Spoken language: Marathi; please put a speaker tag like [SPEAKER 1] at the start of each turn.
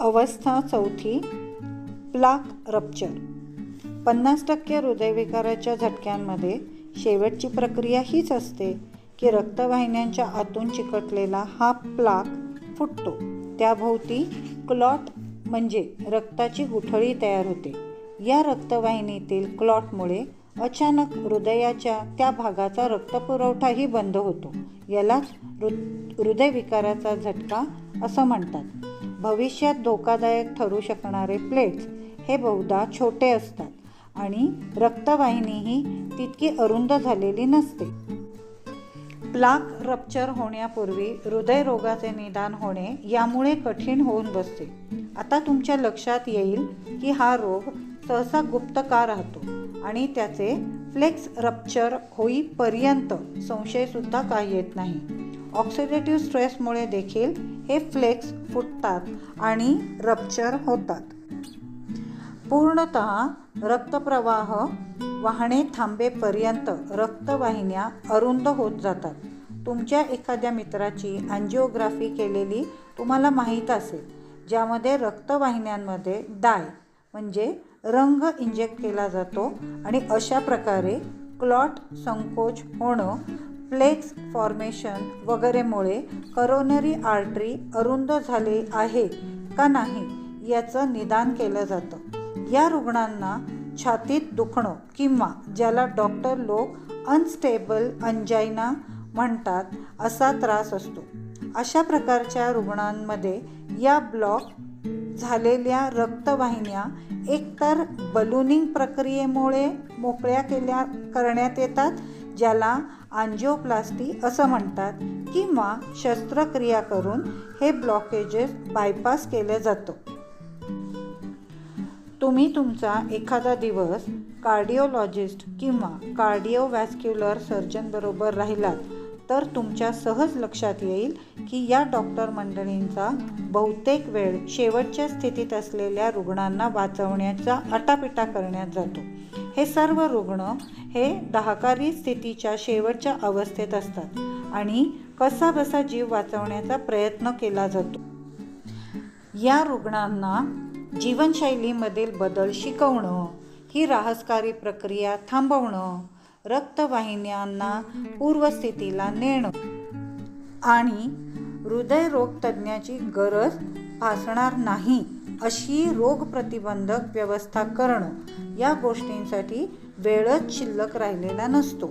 [SPEAKER 1] अवस्था चौथी प्लाक रप्चर पन्नास टक्के हृदयविकाराच्या झटक्यांमध्ये शेवटची प्रक्रिया हीच असते की रक्तवाहिन्यांच्या आतून चिकटलेला हा प्लाक फुटतो. त्याभोवती क्लॉट म्हणजे रक्ताची गुठळी तयार होते. या रक्तवाहिनीतील क्लॉटमुळे अचानक हृदयाच्या त्या भागाचा रक्तपुरवठाही बंद होतो. यालाच हृ हृदयविकाराचा झटका असं म्हणतात. भविष्यात धोकादायक ठरू शकणारे प्लेट्स हे बहुधा छोटे असतात आणि रक्तवाहिनीही तितकी अरुंद झालेली नसते. प्लाक रप्चर होण्यापूर्वी हृदयरोगाचे निदान होणे यामुळे कठीण होऊन बसते. आता तुमच्या लक्षात येईल की हा रोग सहसा गुप्त का राहतो आणि त्याचे फ्लेक्स रप्चर होईपर्यंत संशयसुद्धा का येत नाही. ऑक्सिडेटिव्ह स्ट्रेसमुळे देखील हे फ्लेक्स फुटतात आणि रप्चर होतात. पूर्णत रक्तप्रवाह वाहणे थांबेपर्यंत रक्तवाहिन्या अरुंद होत जातात. तुमच्या एखाद्या मित्राची अँजिओग्राफी केलेली तुम्हाला माहीत असेल ज्यामध्ये रक्तवाहिन्यांमध्ये डाय म्हणजे रंग इंजेक्ट केला जातो आणि अशा प्रकारे क्लॉट संकोच होणं प्लेक्स फॉर्मेशन वगैरेमुळे करोनरी आर्टरी अरुंद झाले आहे का नाही याचं निदान केलं जातं. या रुग्णांना छातीत दुखणं किंवा ज्याला डॉक्टर लोक अनस्टेबल अंजायना म्हणतात असा त्रास असतो. अशा प्रकारच्या रुग्णांमध्ये या ब्लॉक झालेल्या रक्तवाहिन्या एकतर बलूनिंग प्रक्रियेमुळे मोकळ्या केल्या करण्यात येतात ज्याला आंजिओप्लास्टी असं म्हणतात किंवा शस्त्रक्रिया करून हे ब्लॉकेजेस बायपास केलं जातं. तुम्ही तुमचा एखादा दिवस कार्डिओलॉजिस्ट किंवा कार्डिओवॅस्क्युलर सर्जनबरोबर राहिलात तर तुमच्या सहज लक्षात येईल की या डॉक्टर मंडळींचा बहुतेक वेळ शेवटच्या स्थितीत असलेल्या रुग्णांना वाचवण्याचा आटापिटा करण्यात जातो. हे सर्व रुग्ण हे दाहकारी स्थितीच्या शेवटच्या अवस्थेत असतात आणि कसाबसा जीव वाचवण्याचा प्रयत्न केला जातो. या रुग्णांना जीवनशैलीमधील बदल शिकवणं ही राहसकारी प्रक्रिया थांबवणं रक्तवाहिन्यांना पूर्वस्थितीला नेणं आणि हृदयरोगतज्ञाची गरज भासणार नाही अशी रोगप्रतिबंधक व्यवस्था करणं या गोष्टींसाठी वेळच शिल्लक राहिलेला नसतो.